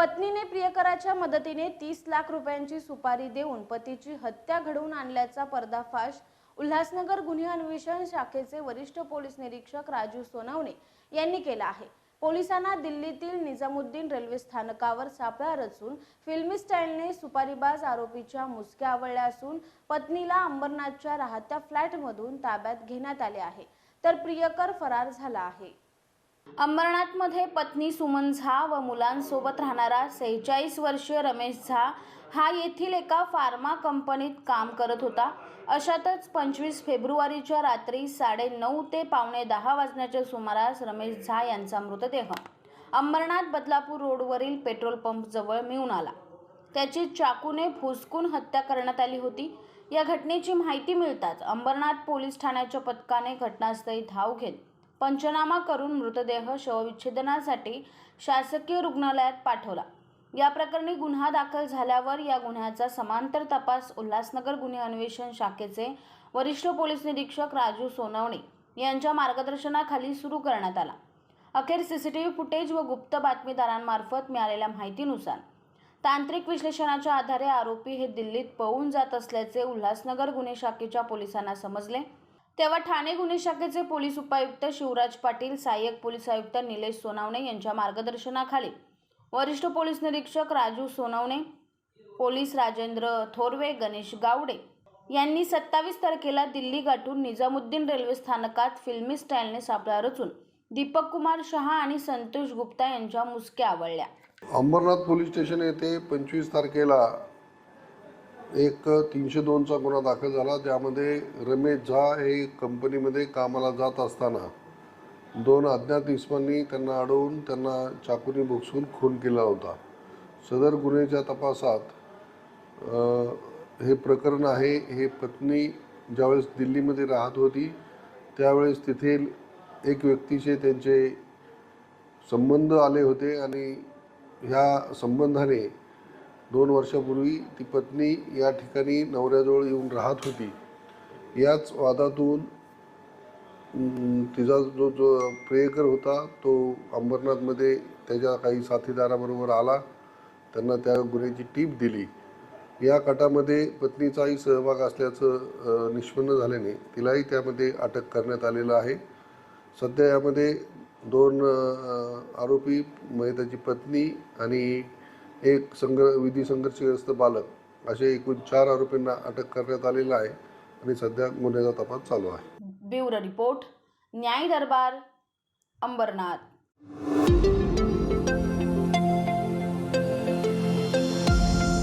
पत्नीने प्रियकराच्या मदतीने तीस लाख रुपयांची सुपारी देऊन पतीची हत्या घडवून आणल्याचा पर्दाफाश उल्हासनगर गुन्हे अन्वेषण शाखेचे वरिष्ठ पोलीस निरीक्षक राजू सोनवणे यांनी केला आहे. पोलिसांना दिल्लीतील निजामुद्दीन रेल्वे स्थानकावर सापळा रचून फिल्मी स्टाईलने सुपारीबाज आरोपीच्या मुसक्या आवळल्या असून पत्नीला अंबरनाथच्या राहत्या फ्लॅटमधून ताब्यात घेण्यात आले आहे. तर प्रियकर फरार झाला आहे. अंबरनाथमध्ये पत्नी सुमन झा व मुलांसोबत राहणारा सेहेचाळीस वर्षीय रमेश झा हा येथील एका फार्मा कंपनीत काम करत होता. अशातच पंचवीस फेब्रुवारीच्या रात्री साडे नऊ ते पावणे दहा वाजण्याच्या सुमारास रमेश झा यांचा मृतदेह अंबरनाथ बदलापूर रोडवरील पेट्रोल पंपजवळ मिळून आला. त्याची चाकूने फुसकून हत्या करण्यात आली होती. या घटनेची माहिती मिळताच अंबरनाथ पोलीस ठाण्याच्या पथकाने घटनास्थळी धाव घेत पंचनामा करून मृतदेह शवविच्छेदनासाठी शासकीय रुग्णालयात पाठवला. या प्रकरणी गुन्हा दाखल झाल्यावर या गुन्ह्याचा समांतर तपास उल्हासनगर गुन्हे अन्वेषण शाखेचे वरिष्ठ पोलीस निरीक्षक राजू सोनवणे यांच्या मार्गदर्शनाखाली सुरू करण्यात आला. अखेर सीसीटीव्ही फुटेज व गुप्त बातमीदारांमार्फत मिळालेल्या माहितीनुसार तांत्रिक विश्लेषणाच्या आधारे आरोपी हे दिल्लीत पळून जात असल्याचे उल्हासनगर गुन्हे शाखेच्या पोलिसांना समजले. तेव्हा ठाणे गुन्हे शाखेचे पोलीस उपायुक्त शिवराज पाटील सहाय्यक पोलीस आयुक्त निलेश सोनावणे यांच्या मार्गदर्शनाखाली वरिष्ठ पोलीस निरीक्षक राजू सोनावणे पोलीस राजेंद्र थोरवे गणेश गावडे यांनी सत्तावीस तारखेला दिल्ली गाठून निजामुद्दीन रेल्वे स्थानकात फिल्मी स्टाईलने सापळा रचून दीपक कुमार शहा आणि संतोष गुप्ता यांच्या मुसक्या आवळल्या. अंबरनाथ पोलीस स्टेशन येथे पंचवीस तारखेला एक तीनशे दोनचा गुन्हा दाखल झाला. ज्यामध्ये रमेश झा हे कंपनीमध्ये कामाला जात असताना दोन अज्ञात इसमांनी त्यांना अडवून त्यांना चाकूने बोक्सून खून केला होता. सदर गुन्ह्याच्या तपासात हे प्रकरण आहे. हे पत्नी ज्यावेळेस दिल्लीमध्ये राहत होती त्यावेळेस तेथील एक व्यक्तीचे त्यांचे संबंध आले होते आणि ह्या संबंधाने दोन वर्षापूर्वी ती पत्नी या ठिकाणी नवऱ्याजवळ येऊन राहत होती. याच वादातून तिचा जो जो प्रेयकर होता तो अंबरनाथमध्ये त्याच्या काही साथीदाराबरोबर आला. त्यांना त्या गुन्ह्याची टीप दिली. या कटामध्ये पत्नीचाही सहभाग असल्याचं निष्पन्न झाल्याने तिलाही त्यामध्ये अटक करण्यात आलेलं आहे. सध्या यामध्ये दोन आरोपी म्हणजे त्याची पत्नी आणि एक संघ विधी संघर्षग्रस्त बालक असे एकूण चार आरोपींना अटक करण्यात आलेलं आहे आणि सध्या गुन्ह्याचा तपास चालू आहे. ब्युरो रिपोर्ट न्याय दरबार अंबरनाथ.